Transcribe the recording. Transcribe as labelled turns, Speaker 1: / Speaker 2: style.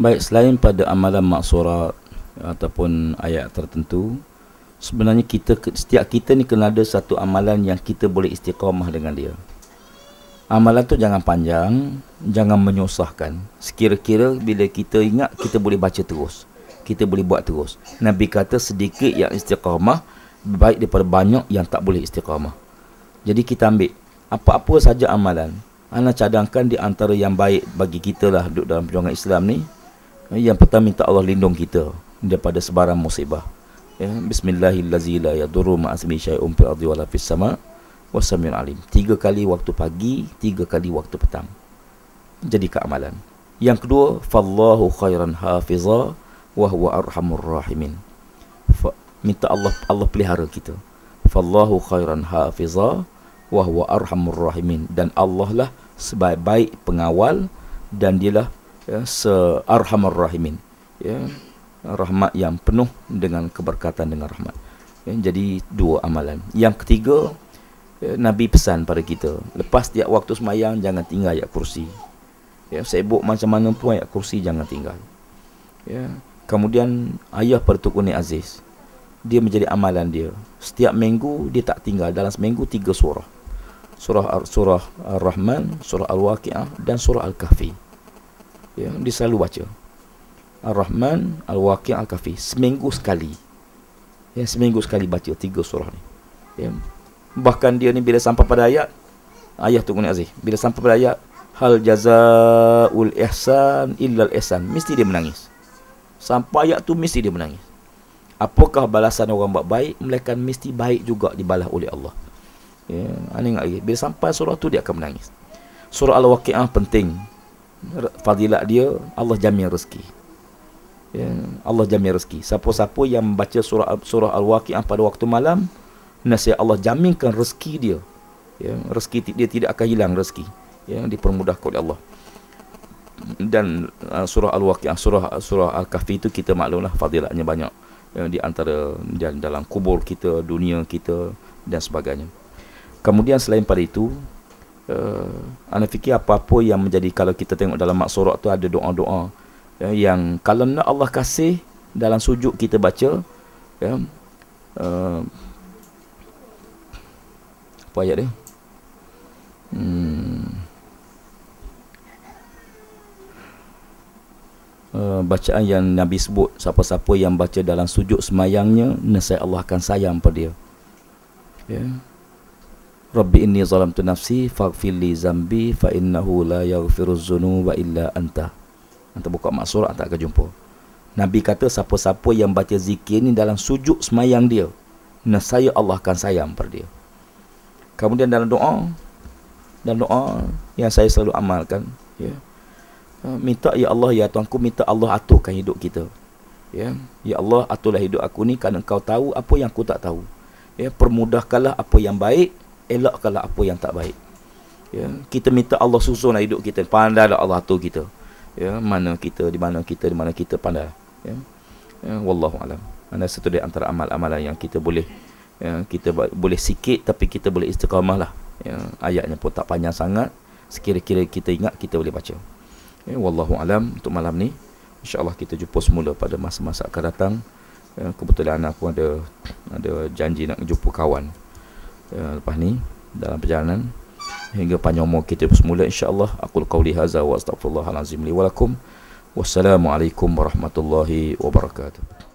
Speaker 1: Baik, selain pada amalan maksurat ataupun ayat tertentu, sebenarnya kita setiap kita ni kena ada satu amalan yang kita boleh istiqamah dengan dia. Amalan tu jangan panjang, jangan menyusahkan. Sekira-kira bila kita ingat kita boleh baca terus. Kita boleh buat terus. Nabi kata sedikit yang istiqamah baik daripada banyak yang tak boleh istiqamah. Jadi kita ambil apa-apa saja amalan. Ana cadangkan di antara yang baik bagi kita lah duduk dalam perjuangan Islam ni. Yang pertama minta Allah lindung kita daripada sebarang musibah. Ya, Bismillahirrahmanirrahim. Ya duru ma'asmi syai'un fil ardi wala fis sama' wasamil alim. Tiga kali waktu pagi, tiga kali waktu petang. Jadi keamalan. Yang kedua, fallahu khairan hafiza wa huwa arhamur rahimin. Fa, minta Allah Allah pelihara kita. Fallahu khairan hafiza wa huwa arhamur rahimin dan Allah lah sebaik-baik pengawal dan dialah ya, searhamur rahimin. Ya, rahmat yang penuh dengan keberkatan dengan rahmat. Ya, jadi dua amalan. Yang ketiga, ya, Nabi pesan pada kita lepas tiap waktu semayang jangan tinggal ayat kursi ya, sibuk macam mana pun ayat kursi jangan tinggal ya. kemudian ayah pada Tukun Aziz dia menjadi amalan dia setiap minggu dia tak tinggal dalam seminggu tiga surah surah surah Ar-Rahman surah Al-Waqi'ah dan surah Al-Kahfi ya, dia selalu baca. Ar-Rahman Al-Waqi'ah Al-Kahfi seminggu sekali. Ya, seminggu sekali baca tiga surah ni. Ya, Bahkan dia ni bila sampai pada ayat Ayah tu Aziz Bila sampai pada ayat Hal jazaul ihsan illal ihsan Mesti dia menangis. Sampai ayat tu mesti dia menangis. Apakah balasan orang buat baik Melainkan mesti baik juga dibalas oleh Allah. Ya, ingat lagi. Bila sampai surah tu dia akan menangis. Surah Al-Waqi'ah penting. Fadilat dia Allah jamin rezeki. Ya, Allah jamin rezeki. Siapa-siapa yang membaca surah surah Al-Waqi'ah pada waktu malam, nasihat Allah jaminkan rezeki dia. Ya rezeki dia tidak akan hilang rezeki. Ya dipermudahkan oleh Allah. Dan uh, surah al-waqiah surah surah al-kahfi itu kita maklumlah fadilatnya banyak. Ya, di antara dalam kubur kita dunia kita dan sebagainya. Kemudian selain pada itu uh, anda fikir apa-apa yang menjadi kalau kita tengok dalam maksurat tu ada doa-doa ya, yang kalau nak Allah kasih dalam sujud kita baca ya uh, apa ayat dia? Hmm. Uh, bacaan yang Nabi sebut siapa-siapa yang baca dalam sujud semayangnya nescaya Allah akan sayang pada dia ya yeah. Rabbi inni zalamtu nafsi faghfir li zambi fa innahu la yaghfiru dzunuba illa anta anta buka mak surah tak akan jumpa Nabi kata siapa-siapa yang baca zikir ni dalam sujud semayang dia nescaya Allah akan sayang pada dia Kemudian dalam doa dalam doa yang saya selalu amalkan ya. Uh, minta ya Allah ya Tuhanku minta Allah aturkan hidup kita. Ya. Ya Allah aturlah hidup aku ni kerana Engkau tahu apa yang aku tak tahu. Ya, permudahkanlah apa yang baik, elakkanlah apa yang tak baik. Ya, kita minta Allah susunlah hidup kita, pandailah Allah atur kita. Ya, mana kita, di mana kita, di mana kita pandai. Ya. Ya, wallahu alam. Anda satu di antara amal-amalan yang kita boleh ya, kita boleh sikit tapi kita boleh istiqamah lah ya, ayatnya pun tak panjang sangat sekira-kira kita ingat kita boleh baca ya, wallahu alam untuk malam ni insyaallah kita jumpa semula pada masa-masa akan datang ya, kebetulan aku ada ada janji nak jumpa kawan ya, lepas ni dalam perjalanan hingga panjang umur kita semula insyaallah aku qauli hadza wa astaghfirullahalazim li wa lakum. Wassalamualaikum warahmatullahi wabarakatuh